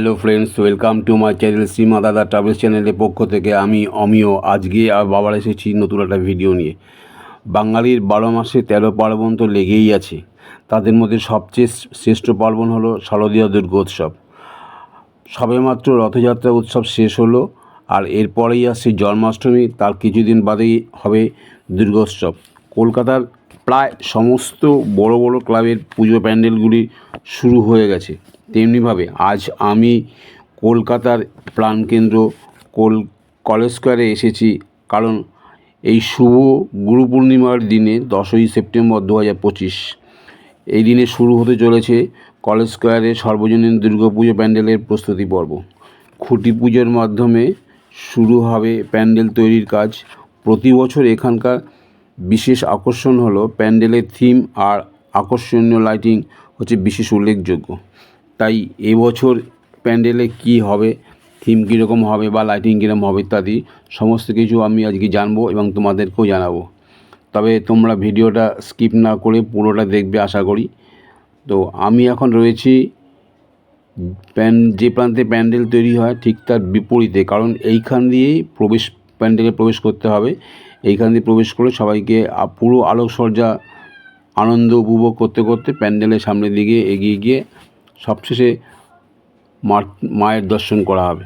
Hello friends, welcome to my channel Seema Dada travels চ্যানেলের পক্ষ থেকে আমি অমিয়। আজকে আবার এসেছি নতুন একটা ভিডিও নিয়ে। বাঙালির বারো মাসে তেরো পার্বণ তো লেগেই আছে। তাদের মধ্যে সবচেয়ে শ্রেষ্ঠ পার্বণ হলো শারদীয় দুর্গোৎসব সবেমাত্র রথযাত্রা উৎসব শেষ হলো আর এরপরেই আসছে জন্মাষ্টমী, তার কিছুদিন বাদেই হবে দুর্গোৎসব। কলকাতার প্রায় সমস্ত বড় বড় ক্লাবের পুজো প্যান্ডেলগুলি শুরু হয়ে গেছে। তেমনিভাবে আজ আমি কলকাতার প্রাণকেন্দ্র কোল, কলেজ স্কোয়ারে এসেছি। কারণ এই শুভ গুরু পূর্ণিমার দিনে দশই সেপ্টেম্বর দু হাজার পঁচিশ, এই দিনে শুরু হতে চলেছে কলেজ স্কোয়ারে সর্বজনীন দুর্গাপুজো প্যান্ডেলের প্রস্তুতি পর্ব। খুঁটি পুজোর মাধ্যমে শুরু হবে প্যান্ডেল তৈরির কাজ। প্রতি বছর এখানকার বিশেষ আকর্ষণ হলো প্যান্ডেলের থিম আর আকর্ষণীয় লাইটিং হচ্ছে বিশেষ উল্লেখযোগ্য। তাই এবছর প্যান্ডেলে কি হবে থিম কীরকম হবে বা লাইটিং কীরকম হবে ইত্যাদি সমস্ত কিছু আমি আজকে জানব এবং তোমাদেরকেও জানাব। তবে তোমরা ভিডিওটা স্কিপ না করে পুরোটা দেখবে আশা করি। তো আমি এখন রয়েছি প্যান, যে প্রান্তে প্যান্ডেল তৈরি হয় ঠিক তার বিপরীতে, কারণ এইখান দিয়েই প্রবেশ, প্যান্ডেলে প্রবেশ করতে হবে। এইখান দিয়ে প্রবেশ করে সবাইকে পুরো আলোকসজ্জা আনন্দ উপভোগ করতে করতে প্যান্ডেলের সামনের দিকে এগিয়ে গিয়ে সবশেষে মায়ের দর্শন করা হবে।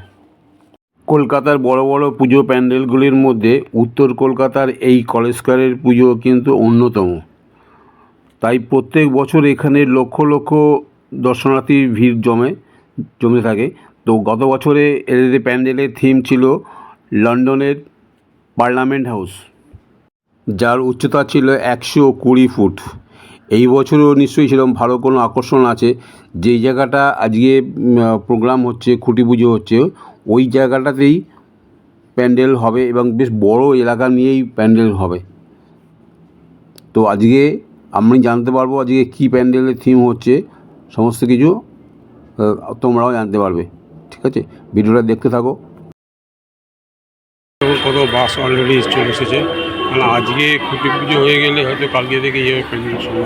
কলকাতার বড় বড় পুজো প্যান্ডেলগুলির মধ্যে উত্তর কলকাতার এই কলেজ স্কোয়ারের পুজো কিন্তু অন্যতম। তাই প্রত্যেক বছর এখানে লক্ষ লক্ষ দর্শনার্থীর ভিড় জমে জমে থাকে। তো গত বছরে এদের প্যান্ডেলের থিম ছিল লন্ডনের পার্লামেন্ট হাউস, যার উচ্চতা ছিল একশো কুড়ি ফুট। এই বছরও নিশ্চয়ই সেরকম ভালো কোনো আকর্ষণ আছে। যেই জায়গাটা আজকে প্রোগ্রাম হচ্ছে, খুঁটি পুজো হচ্ছে, ওই জায়গাটাতেই প্যান্ডেল হবে এবং বেশ বড় এলাকা নিয়েই প্যান্ডেল হবে। তো আজকে আমি জানতে পারব আজকে কী প্যান্ডেলের থিম হচ্ছে, সমস্ত কিছু তোমরাও জানতে পারবে। ঠিক আছে? ভিডিওটা দেখতে থাকো। কত বাস অলরেডি চলে এসেছে। মানে আজকে খুঁটি পুজো হয়ে গেলে হয়তো কালকে থেকে ইয়ে প্যান্ডেল শুরু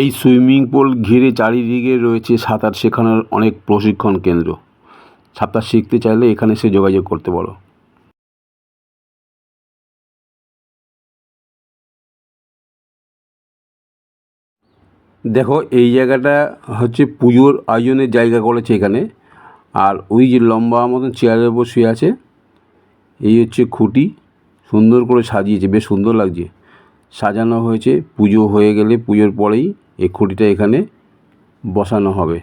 এই সুইমিং পুল ঘিরে চারিদিকে রয়েছে সাঁতার শেখানোর অনেক প্রশিক্ষণ কেন্দ্র। সাঁতার শিখতে চাইলে এখানে এসে যোগাযোগ করতে পারো দেখো, এই জায়গাটা হচ্ছে পুজোর আয়োজনের জায়গা করেছে এখানে। আর ওই যে লম্বা মতন চেয়ারের উপর শুয়ে আছে। এই হচ্ছে খুঁটি, সুন্দর করে সাজিয়েছে, বেশ সুন্দর লাগছে। সাজানো হয়েছে, পুজো হয়ে গেলে পুজোর পরেই এই খুঁটিটা এখানে বসানো হবে।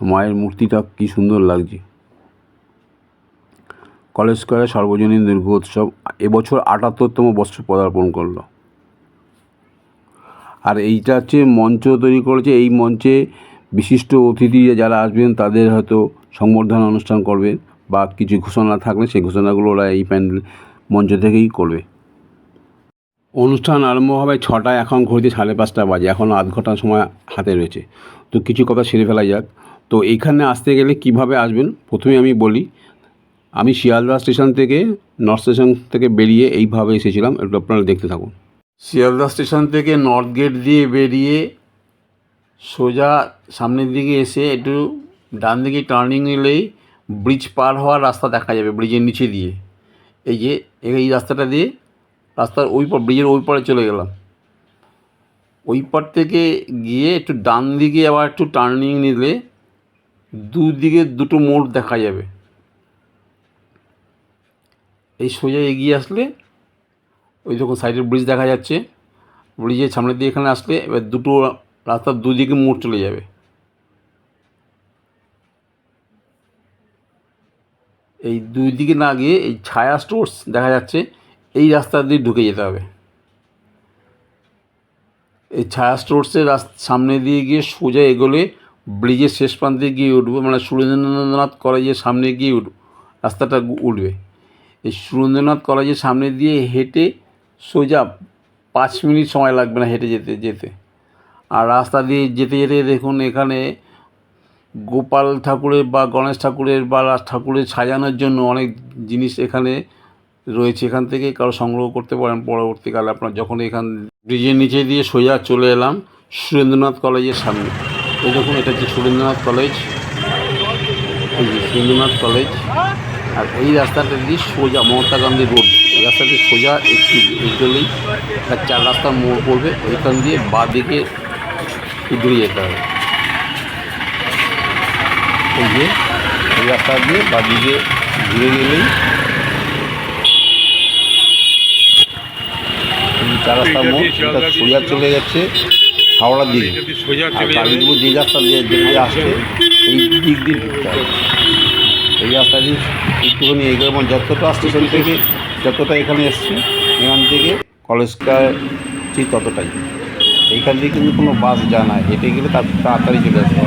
মায়ের মূর্তিটা কি সুন্দর লাগছে। কলেজ স্কোয়ারে সর্বজনীন দুর্গোৎসব এবছর আটাত্তরতম বর্ষ পদার্পণ করল। আর এইটা হচ্ছে মঞ্চ তৈরি করেছে, এই মঞ্চে বিশিষ্ট অতিথি যারা আসবেন তাদের হয়তো সংবর্ধনা অনুষ্ঠান করবে বা কিছু ঘোষণা থাকলে সেই ঘোষণাগুলো ওরা এই প্যান্ডেল মঞ্চ থেকেই করবে। অনুষ্ঠান আরম্ভ হবে ছটায়, এখন ঘড়িতে সাড়ে পাঁচটা বাজে। এখন আধ ঘণ্টার সময় হাতে রয়েছে। তো কিছু কথা সেরে ফেলা যাক। তো এইখানে আসতে গেলে কীভাবে আসবেন? প্রথমে আমি বলি, আমি শিয়ালদা স্টেশন থেকে, নর্থ স্টেশন থেকে বেরিয়ে এইভাবে এসেছিলাম। একটু আপনারা দেখতে থাকুন। শিয়ালদা স্টেশন থেকে নর্থ গেট দিয়ে বেরিয়ে সোজা সামনের দিকে এসে একটু ডান দিকে টার্নিং নিলেই ব্রিজ পার হওয়ার রাস্তা দেখা যাবে, ব্রিজের নিচে দিয়ে। এই যে, এই রাস্তাটা দিয়ে রাস্তার ওই পার, ব্রিজের ওই পারে চলে গেলাম। ওই পার থেকে গিয়ে একটু ডান দিকে আবার একটু টার্নিং নিলে দুদিকে দুটো মোড় দেখা যাবে। এই সোজা এগিয়ে আসলে ওই যখন সাইডের ব্রিজ দেখা যাচ্ছে। ব্রিজের সামনের দিয়ে এখানে আসলে এবার দুটো রাস্তার দুদিকে মোড় চলে যাবে। এই দুই দিকে না গিয়ে এই ছায়া স্টোর্স দেখা যাচ্ছে, এই রাস্তা দিয়ে ঢুকে যেতে হবে। এই ছায়া স্টোর্সের রাস্তা সামনে দিয়ে গিয়ে সোজা এগোলে ব্রিজের শেষ প্রান্তে গিয়ে উঠবে মানে সুরেন্দ্রনাথ কলেজের সামনে গিয়ে উঠ, রাস্তাটা উঠবে। এই সুরেন্দ্রনাথ কলেজের সামনে দিয়ে হেঁটে সোজা পাঁচ মিনিট সময় লাগবে না হেঁটে যেতে যেতে। আর রাস্তা দিয়ে যেতে যেতে দেখুন এখানে গোপাল ঠাকুরের বা গণেশ ঠাকুরের বা রাজ ঠাকুরের সাজানোর জন্য অনেক জিনিস এখানে রয়েছে। এখান থেকে কারও সংগ্রহ করতে পারেন। পরবর্তীকালে আপনার যখন এখান ব্রিজের নিচে দিয়ে সোজা চলে এলাম, সুরেন্দ্রনাথ কলেজের সামনে। এই দেখুন, এটা হচ্ছে সুরেন্দ্রনাথ কলেজ। সুরেন্দ্রনাথ কলেজ। আর এই রাস্তাটা দিয়ে সোজা মহাত্মা গান্ধী রোড। এই রাস্তাটি সোজা একটু এগোলেই একটা চার রাস্তার মোড় পড়বে। এখান দিয়ে বাঁ দিকে ঘুরে যেতে হবে। এই যে এই রাস্তা দিয়ে বাঁ দিকে ঘুরে গেলেই চার রাস্তার মোড় সোজা চলে যাচ্ছে হাওড়ার দিকে। আর গাড়িগুলো যে রাস্তা দিয়ে যেতে আসছে এই দিক দিয়ে ঢুকতে হবে। এই রাস্তা দিয়ে একটুখানি এগোলে মানে যতটা স্টেশন থেকে যতটা এখানে এসছে এখান থেকে কলেজটা ঠিক ততটাই। এইখান দিয়ে কিন্তু কোনো বাস যায় না হেঁটে গেলে তার তাড়াতাড়ি চলে আসতে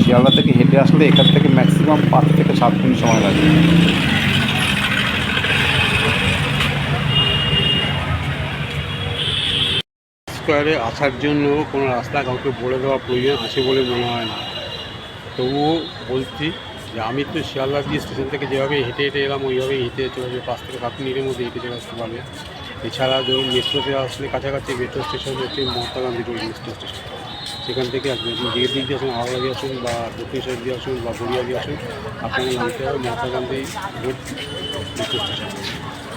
শিয়ালদা থেকে হেঁটে আসলে এখান থেকে ম্যাক্সিমাম পাঁচ থেকে সাত মিনিট সময় লাগে। স্কোয়ারে আসার জন্য কোনো রাস্তা কাউকে বলে দেওয়া প্রয়োজন আছে বলে মনে হয় না। তবুও বলছি যে আমি তো শিয়ালদা দিয়ে স্টেশন থেকে যেভাবে হেঁটে হেঁটে এলাম, ওইভাবেই হেঁটে চলে যাবে পাঁচ থেকে সাত মিনিটের মধ্যে হেঁটে চলে আসতে পারবে এছাড়া ধরুন মেট্রোতে আসলে কাছাকাছি মেট্রো স্টেশন হচ্ছে Mahatma Gandhi road metro station সেখান থেকে যে দিক দিয়ে আসুন হাওড়া দিয়ে আসুন বা দক্ষিণ সাইড দিয়ে আসুন বা গড়িয়া দিয়ে আসুন, আপনাকে নামতে হবে মহাত্মা গান্ধী স্টেশন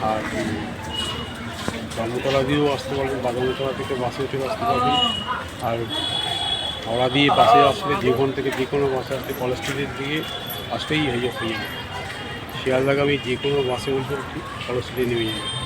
আর ধর্মতলা দিয়েও আসতে পারবেন বাদামতলা থেকে বাসে উঠে আসতে পারবেন। আর হাওড়া দিয়ে বাসে আসলে যেখান থেকে যে কোনো বাসে আসতে কলেজ স্ট্রিটের দিকে আসলেই হয়ে যাবে। শিয়ালদাগামী যে কোনো বাসে উঠবে কলেজ স্ট্রিটে নেমে যাবে।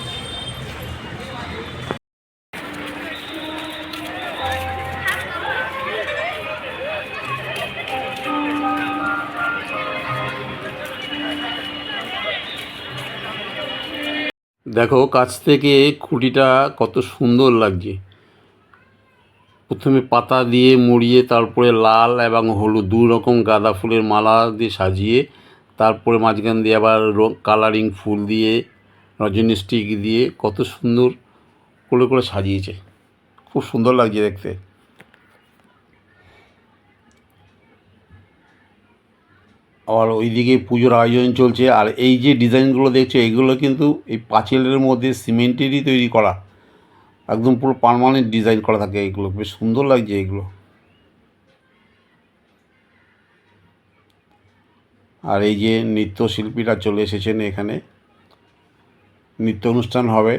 দেখো, কাছ থেকে খুঁটিটা কত সুন্দর লাগছে। প্রথমে পাতা দিয়ে মুড়িয়ে, তারপরে লাল এবং হলুদ, দু রকম গাঁদা ফুলের মালা দিয়ে সাজিয়ে, তারপরে মাঝখান দিয়ে আবার কালারিং ফুল দিয়ে রজনী স্টিক দিয়ে কত সুন্দর করে করে সাজিয়েছে। খুব সুন্দর লাগছে দেখতে। আবার ওই ওইদিকে পুজোর আয়োজন চলছে, আর এই যে ডিজাইনগুলো দেখছ এইগুলো কিন্তু এই পাঁচিলের মধ্যে সিমেন্টেরই তৈরি করা। একদম পুরো পারমানেন্ট ডিজাইন করা থাকে এইগুলো বেশ সুন্দর লাগছে এইগুলো আর এই যে নৃত্যশিল্পীরা চলে এসেছেন এখানে। নৃত্য অনুষ্ঠান হবে।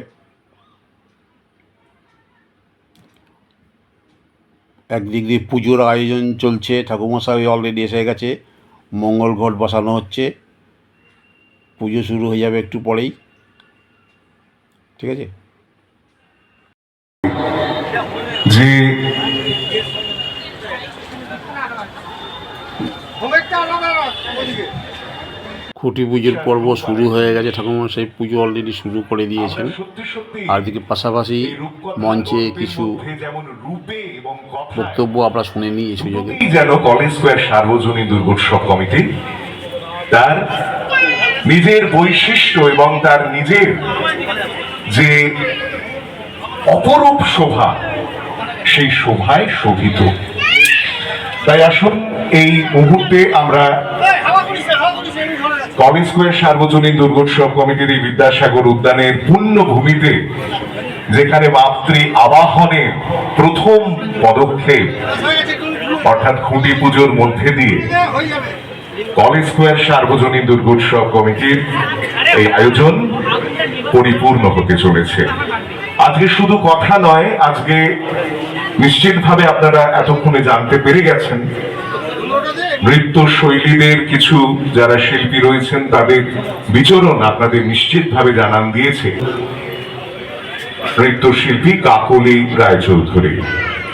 একদিক দিয়ে পুজোর আয়োজন চলছে, ঠাকুরমশাই অলরেডি এসে গেছে। মঙ্গল ঘট বসানো হচ্ছে। পুজো শুরু হয়ে যাবে একটু পরেই। ঠিক আছে? খুঁটি পুজোর পর্ব শুরু হয়ে গেছে। ঠাকুরমশাই পুজো অলরেডি শুরু করে দিয়েছেন। আর দিকে পাশাপাশি মঞ্চে কিছু বক্তব্য আমরা শুনে নিই এই সুযোগে। যেন কলেজ স্কোয়ার সার্বজনীন দুর্গোৎসব কমিটি। তার নিজের বৈশিষ্ট্য এবং তার নিজের যে অপরূপ শোভা সেই শোভায় শোভিত। তাই আসুন এই মুহূর্তে আমরা কলেজ স্কোয়ার সার্বজনীন দুর্গোৎসব কমিটির এই বিদ্যাসাগর উদ্যানের পূর্ণ ভূমিতে যেখানে মাতৃ আবাহনের প্রথম পদক্ষেপ, অর্থাৎ খুঁটি পুজোর মধ্যে দিয়ে কলেজ স্কোয়ার সার্বজনীন দুর্গোৎসব কমিটির এই আয়োজন পরিপূর্ণ হতে চলেছে। আজকে শুধু কথা নয়, আজকে নিশ্চিতভাবে আপনারা এতক্ষণে জানতে পেরে গেছেন নৃত্য শৈলীদের কিছু যারা শিল্পী রয়েছেন, তাদের বিচরণ আপনাদের নিশ্চিতভাবে জানান দিয়েছে। নৃত্যশিল্পী কাকলি রায়চৌধুরী,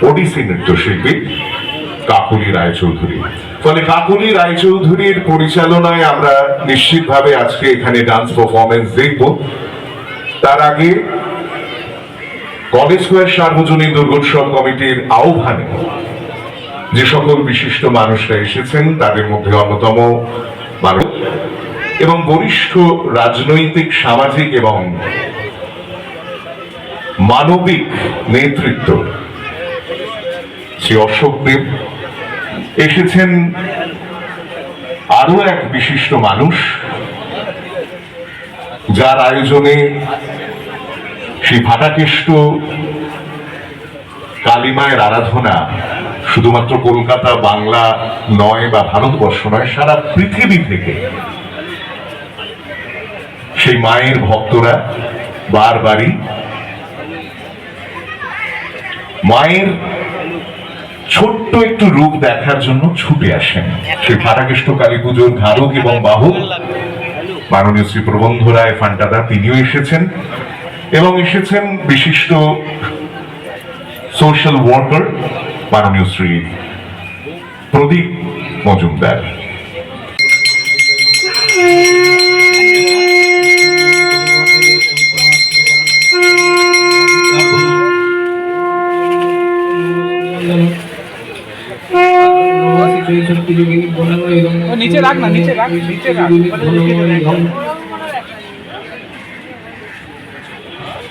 ওডিসি নৃত্যশিল্পী কাকলি রায়চৌধুরী। ফলে কাকলি রায়চৌধুরীর পরিচালনায় আমরা নিশ্চিতভাবে আজকে এখানে ডান্স পারফরমেন্স দেখব। তার আগে কলেজ স্কোয়ার সার্বজনীন দুর্গোৎসব কমিটির আহ্বানে যে সকল বিশিষ্ট মানুষরা এসেছেন, তাদের মধ্যে অন্যতম মানুষ এবং বরিষ্ঠ রাজনৈতিক, সামাজিক এবং মানবিক নেতৃত্ব শ্রী অশোক দেব এসেছেন আরও এক বিশিষ্ট মানুষ যার আয়োজনে শ্রী ভাটাকেষ্ট কালিমায়ের আরাধনা শুধুমাত্র কলকাতা, বাংলা নয় বা ভারতবর্ষ নয়, সারা পৃথিবী থেকে সেই মায়ের ভক্তরা বারবারই মায়ের ছোট্ট একটু রূপ দেখার জন্য ছুটে আসেন। সেই ফাটাকেষ্ট কালী পুজোর ধারক এবং বাহক মাননীয় শ্রী প্রবন্ধ রায় ফান্টাদা, তিনিও এসেছেন এবং এসেছেন বিশিষ্ট সোশ্যাল ওয়ার্কার মাননীয় শ্রী প্রদীপ মজুমদার। নিচে রাখ না নিচে রাখ নিচে রাখ।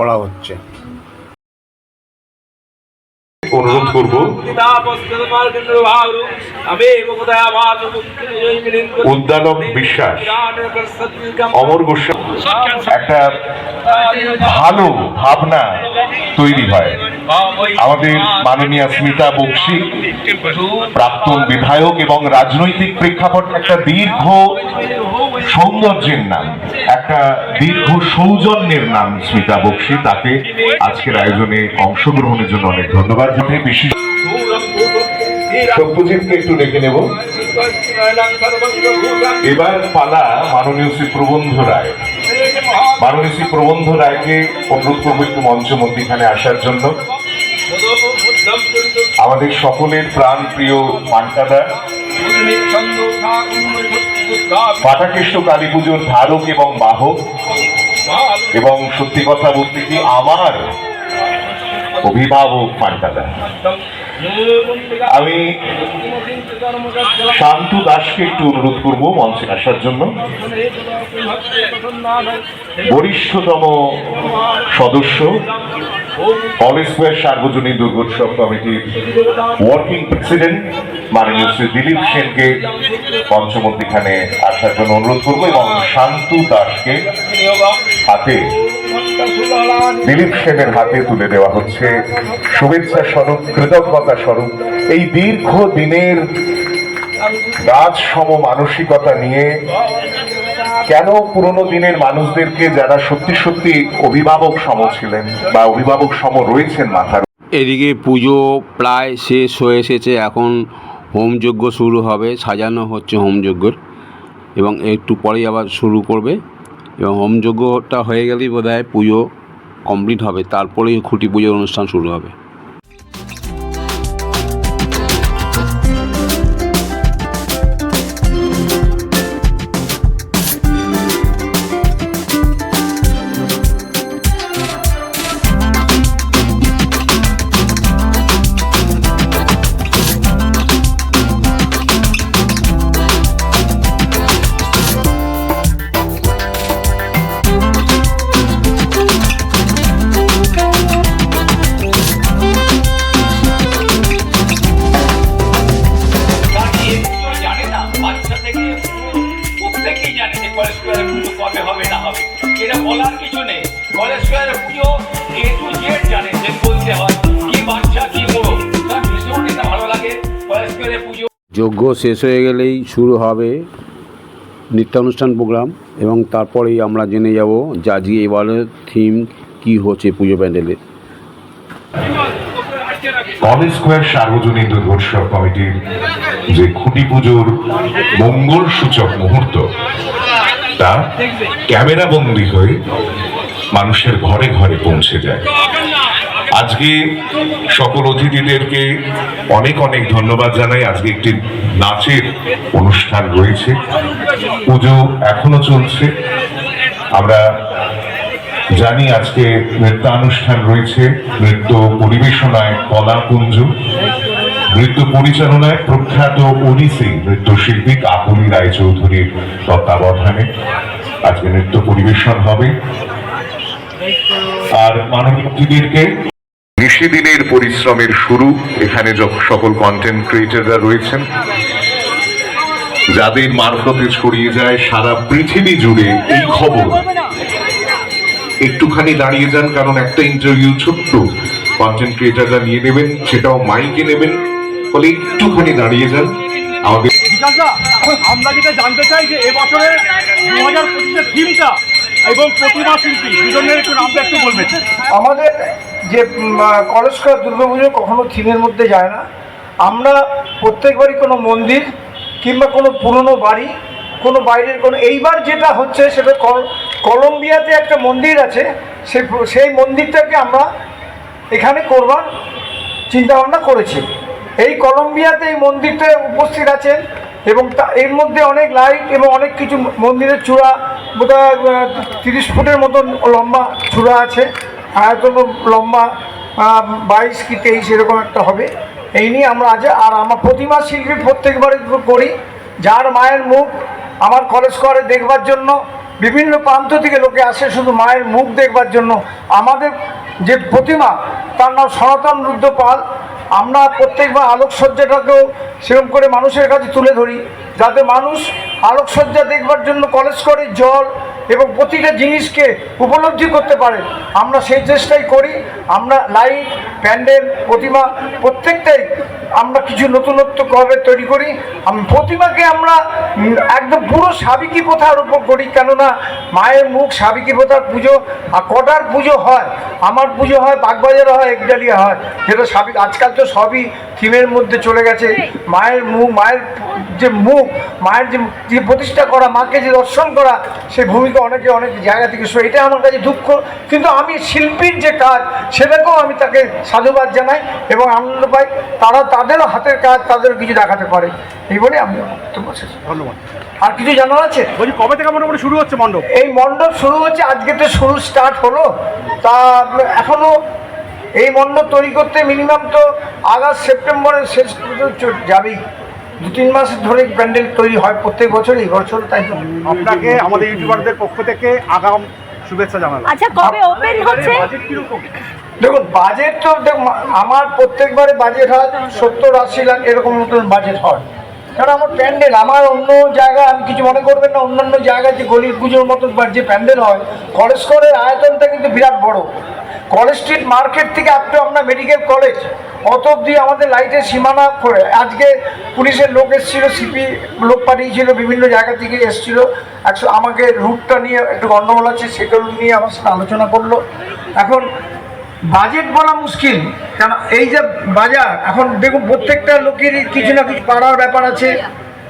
করা হচ্ছে। অনুরোধ করব। বিশ্বাস, অমর একটা ভালো ভাবনা তৈরি হয়। আমাদের মাননীয় স্মিতা বক্সি, প্রাক্তন বিধায়ক এবং রাজনৈতিক প্রেক্ষাপট, একটা দীর্ঘ সৌন্দর্যের নাম, একটা দীর্ঘ সৌজন্যের নাম স্মিতা বক্সি তাকে আজকের আয়োজনে অংশগ্রহণের জন্য অনেক ধন্যবাদ বিশেষ সত্যজিৎকে একটু ডেকে নেব। এবার পালা মাননীয় শ্রী প্রবন্ধ রায়। মাননীয় শ্রী প্রবন্ধ রায়কে অনুরোধ করব একটু মঞ্চ মধ্যিখানে আসার জন্য। আমাদের সকলের প্রাণ প্রিয় মান্টাদা পাটাকেষ্ট কালী পুজোর ধারক এবং বাহক। এবং সত্যি কথা বলতে কি আমার অভিভাবক মান্টাদা আমি শান্তু দাসকে একটু অনুরোধ করব মঞ্চে আসার জন্য। বরিষ্ঠতম সদস্য, কলেজ স্কোয়ার সার্বজনীন দুর্গোৎসব কমিটির ওয়ার্কিং প্রেসিডেন্ট মাননীয় শ্রী দিলীপ সেনকে পঞ্চমন্দিখানে আসার জন্য অনুরোধ করব এবং শান্তু দাসকে হাতে দিলীপ সেনের হাতে তুলে দেওয়া হচ্ছে শুভেচ্ছা স্বরূপ কৃতজ্ঞতা স্বরূপ। এই দীর্ঘ দিনের রাজ সম মানসিকতা নিয়ে কেন পুরনো দিনের মানুষদেরকে যারা সত্যি সত্যি অভিভাবক সম ছিলেন বা অভিভাবক সম রয়েছেন মাথার এদিকে পুজো প্রায় শেষ হয়ে এসেছে এখন হোমযজ্ঞ শুরু হবে সাজানো হচ্ছে হোমযজ্ঞর এবং একটু পরেই আবার শুরু করবে। এবং হোম যজ্ঞটা হয়ে গেলেই বোধ হয় পুজো কমপ্লিট হবে। তারপরেই খুঁটি পুজোর অনুষ্ঠান শুরু হবে। যজ্ঞ শেষ হয়ে গেলেই শুরু হবে নৃত্যানুষ্ঠান প্রোগ্রাম এবং তারপরেই আমরা জেনে যাব যে এবারের থিম কী হচ্ছে পুজো প্যান্ডেলের কলেজ স্কোয়ার সার্বজনীন দুর্গোৎসব কমিটির যে খুঁটি পুজোর মঙ্গল সূচক মুহূর্ত, তা ক্যামেরা বন্দী হয়ে মানুষের ঘরে ঘরে পৌঁছে যায়। আজকে সকল অতিথিদেরকে অনেক অনেক ধন্যবাদ জানাই। আজকে একটি নাচের অনুষ্ঠান রয়েছে। পুজো এখনও চলছে। আমরা জানি আজকে নৃত্যানুষ্ঠান রয়েছে। নৃত্য পরিবেশনায় কলাকুঞ্জ, নৃত্য পরিচালনায় প্রখ্যাত ওড়িশি নৃত্যশিল্পী কাকলি রায়চৌধুরীর তত্ত্বাবধানে আজকে নৃত্য পরিবেশন হবে। আর মাননীয়দেরকে নিশিদিনের পরিশ্রমের শুরু এখানে সকল কন্টেন্ট ক্রিয়েটররা রয়েছেন যাদের মারফতে ছড়িয়ে যায় সারা পৃথিবী জুড়ে এই খবর। একটুখানি দাঁড়িয়ে যান কারণ একটা ইন্টারভিউ ছোট্ট কন্টেন্ট ক্রিয়েটাররা নিয়ে নেবেন সেটাও মাইকে নেবেন ফলে একটুখানি দাঁড়িয়ে যান। আমাদের আমরা যেটা জানতে চাই যে এবছরের দু হাজার পঁচিশের থিমটা এবং প্রতিমা শিল্পী দুজনের একটু নামটা একটু বলবেন। আমাদের যে কলেজকার দুর্গাপুজো কখনো থিমের মধ্যে যায় না। আমরা প্রত্যেকবারই কোনো মন্দির কিংবা কোনো পুরনো বাড়ি, কোনো বাইরের কোনো, এইবার যেটা হচ্ছে সেটা কল- কলম্বিয়াতে একটা মন্দির আছে। সেই সেই মন্দিরটাকে আমরা এখানে করবার চিন্তাভাবনা করেছি। এই কলম্বিয়াতে এই মন্দিরটা উপস্থিত আছেন এবং তা- এর মধ্যে অনেক লাইট এবং অনেক কিছু মন্দিরের চূড়া, বোধহয় তিরিশ ফুটের মতন লম্বা চূড়া আছে। আয়তন লম্বা বাইশ কি তেইশ এরকম একটা হবে। এই নিয়ে আমরা আজ, আর আমার প্রতিমা শিল্পী প্রত্যেকবারই করি, যার মায়ের মুখ আমার কলেজ করে দেখবার জন্য, বিভিন্ন প্রান্ত থেকে লোকে আসে শুধু মায়ের মুখ দেখবার জন্য। আমাদের যে প্রতিমা, তার নাম সনাতন রুদ্র পাল। আমরা প্রত্যেকবার আলোকসজ্জাটাকেও সেরকম করে মানুষের কাছে তুলে ধরি, যাতে মানুষ আলোকসজ্জা দেখবার জন্য কলেজ করে, জল এবং প্রতিটা জিনিসকে উপলব্ধি করতে পারে। আমরা সেই চেষ্টাই করি। আমরা লাইট প্যান্ডেল, প্রতিমা, প্রত্যেকটাই আমরা কিছু নতুনত্ব ভাবে তৈরি করি। প্রতিমাকে আমরা একদম পুরো সাবিকি প্রথার উপর করি, কেননা মায়ের মুখ সাবিকি প্রথার পুজো আর কটার পুজো হয়? আমার পুজো হয় বাগবাজারে হয়, একডালিয়া হয়। যেটা সাবিক আজকাল তো সবই থিমের মধ্যে চলে গেছে। মায়ের মুখ, মায়ের যে মুখ, মায়ের যে প্রতিষ্ঠা করা, মাকে যে দর্শন করা, সেই ভূমিকা অনেকে অনেক জায়গা থেকে শো এটা আমার কাছে দুঃখ। কিন্তু আমি শিল্পীর যে কাজ সেটাকেও আমি তাকে সাধুবাদ জানাই এবং আনন্দ পাই। তারা তাদেরও হাতের কাজ তাদেরও কিছু দেখাতে পারে। এই বলে আমি বক্তব্য শেষ ধন্যবাদ। আর কিছু জানার আছে? বলছি কবে থেকে মোটামুটি শুরু হচ্ছে মণ্ডপ? এই মণ্ডপ শুরু হচ্ছে আজকে তো শুরু স্টার্ট হলো। তা এখনও এই মণ্ডপ তৈরি করতে মিনিমাম তো আগস্ট সেপ্টেম্বরের শেষ পর্যন্ত যাবেই। দু তিন মাস ধরে প্যান্ডেল তৈরি হয় প্রত্যেক বছর এই বছর তাই তো। আপনাকে আমাদের ইউটিউবারদের পক্ষ থেকে আগাম শুভেচ্ছা জানালাম। আচ্ছা কবে ওপেন হচ্ছে? দেখুন বাজেট তো দেখুন আমার প্রত্যেকবারে বাজেট হয় সত্তর আশি লাখ এরকম মতন বাজেট হয়। কারণ আমার প্যান্ডেল, আমার অন্য জায়গা আমি কিছু মনে করবেন না, অন্যান্য জায়গায় যে গলির পুজোর মতো বা যে প্যান্ডেল হয়, কলেজ স্কোয়ারের আয়তনটা কিন্তু বিরাট বড়। কলেজ স্ট্রিট মার্কেট থেকে আপ টু আপনার মেডিকেল কলেজ অত অব্দি আমাদের লাইটের সীমানা করে আজকে পুলিশের লোক এসেছিল সিপি লোক পাঠিয়েছিল, বিভিন্ন জায়গা থেকে এসেছিল। একশো, আমাকে রুটটা নিয়ে একটু গণ্ডগোল আছে সেগুলো নিয়ে আমার সাথে আলোচনা করল। এখন বাজেট বলা মুশকিল কারণ এই যে বাজার এখন দেখুন প্রত্যেকটা লোকেরই কিছু না কিছু বাড়ার ব্যাপার আছে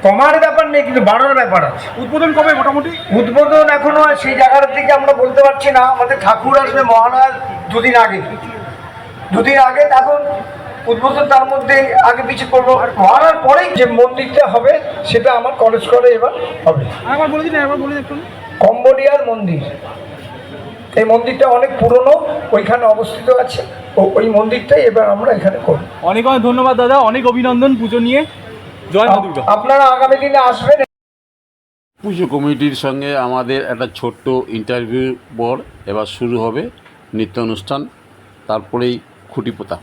কমার ব্যাপার নেই কিন্তু বাড়ার ব্যাপার আছে। উদ্বোধন কবে মোটামুটি? উদ্বোধন এখনও সেই জায়গার দিকে আমরা বলতে পারছি না আমাদের ঠাকুর আসবে মহালয়ার দুদিন আগে। দুদিন আগে এখন উদ্বোধন তার মধ্যে আগে পিছিয়ে করব। মহালয়ার পরেই যে মন্দিরটা হবে সেটা আমার কলেজ করে এবার হবে। একবার বলে দিন একবার বলে দিন একটু। কম্বোডিয়ার মন্দির। এই মন্দিরটা অনেক পুরনো ওইখানে অবস্থিত আছে। ও ওই মন্দিরটাই এবার আমরা এখানে করব। অনেক অনেক ধন্যবাদ দাদা। অনেক অভিনন্দন পুজো নিয়ে। জয় মা দুর্গা। আপনারা আগামী দিনে আসবেন? পুজো কমিটির সঙ্গে আমাদের একটা ছোট্ট ইন্টারভিউ পর এবার শুরু হবে নৃত্য অনুষ্ঠান তারপরেই খুঁটি পোতা।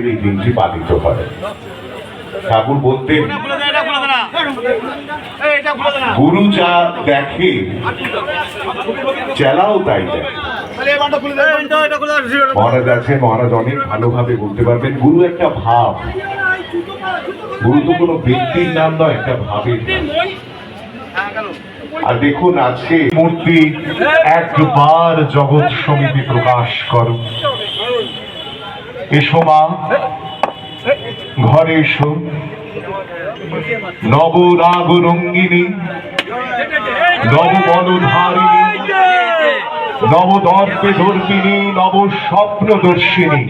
আজকের এই দিনটি পালিত হয় ঠাকুর বলতেন গুরু যা দেখে চেলাও তাই দেখে মহারাজ আছেন মহারাজ অনেক ভালোভাবে বলতে পারবেন। গুরু একটা ভাব। গুরু তো কোনো ব্যক্তির নাম নয় একটা ভাবের আর দেখুন আজকে মূর্তি একবার জগৎ সমিতি প্রকাশ করো এসো মা ঘরে এসো নব রাগ রঙ্গিনী নব মনোধারিণী নব দর্পে দর্পিনী নব স্বপ্ন দর্শিনী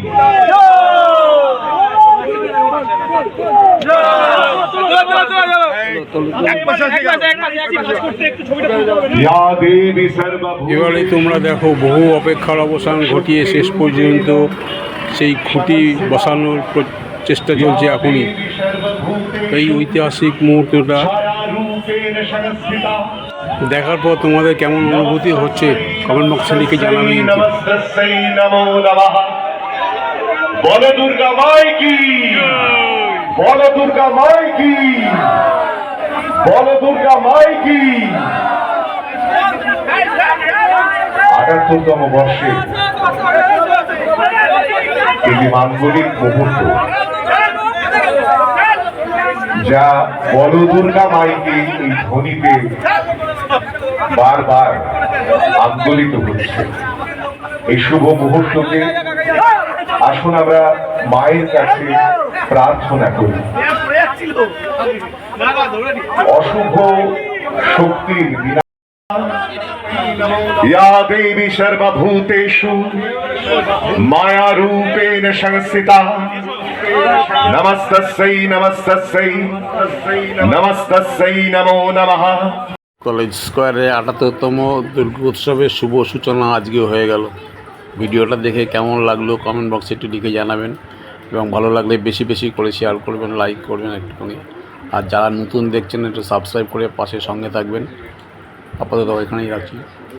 দেবী সর্বভূ এবারে তোমরা দেখো বহু অপেক্ষার অবসান ঘটিয়ে শেষ পর্যন্ত সেই খুঁটি বসানোর চেষ্টা চলছে এখনই। এই ঐতিহাসিক মুহূর্তটা দেখার পর তোমাদের কেমন অনুভূতি হচ্ছে? কমেন্ট বক্সে লিখে জানাবে বল আটাত্তরতম বর্ষে যে মাঙ্গলিক মুহূর্ত যা বল দুর্গা মাইকে এই ধ্বনিতে বারবার আন্দোলিত হচ্ছে, এই শুভ মুহূর্তকে আসুন আমরা মায়ের কাছে প্রার্থনা করি। অশুভ শক্তির ইয়া দেবী সর্বভূতেষু মায়া রূপেণ সংস্থিতা নমস্তস্যৈ নমস্তস্যৈ নমস্তস্যৈ নমো নমঃ কলেজ স্কোয়ারে আটাত্তরতম দুর্গোৎসবের শুভ সূচনা আজকে হয়ে গেল। ভিডিওটা দেখে কেমন লাগল কমেন্ট বক্সে একটু লিখে জানাবেন এবং ভালো লাগলে বেশি বেশি করে শেয়ার করবেন, লাইক করবেন একটুখানি। আর যারা নতুন দেখছেন, একটু সাবস্ক্রাইব করে পাশে সঙ্গে থাকবেন। আপাতত এখানেই রাখছি।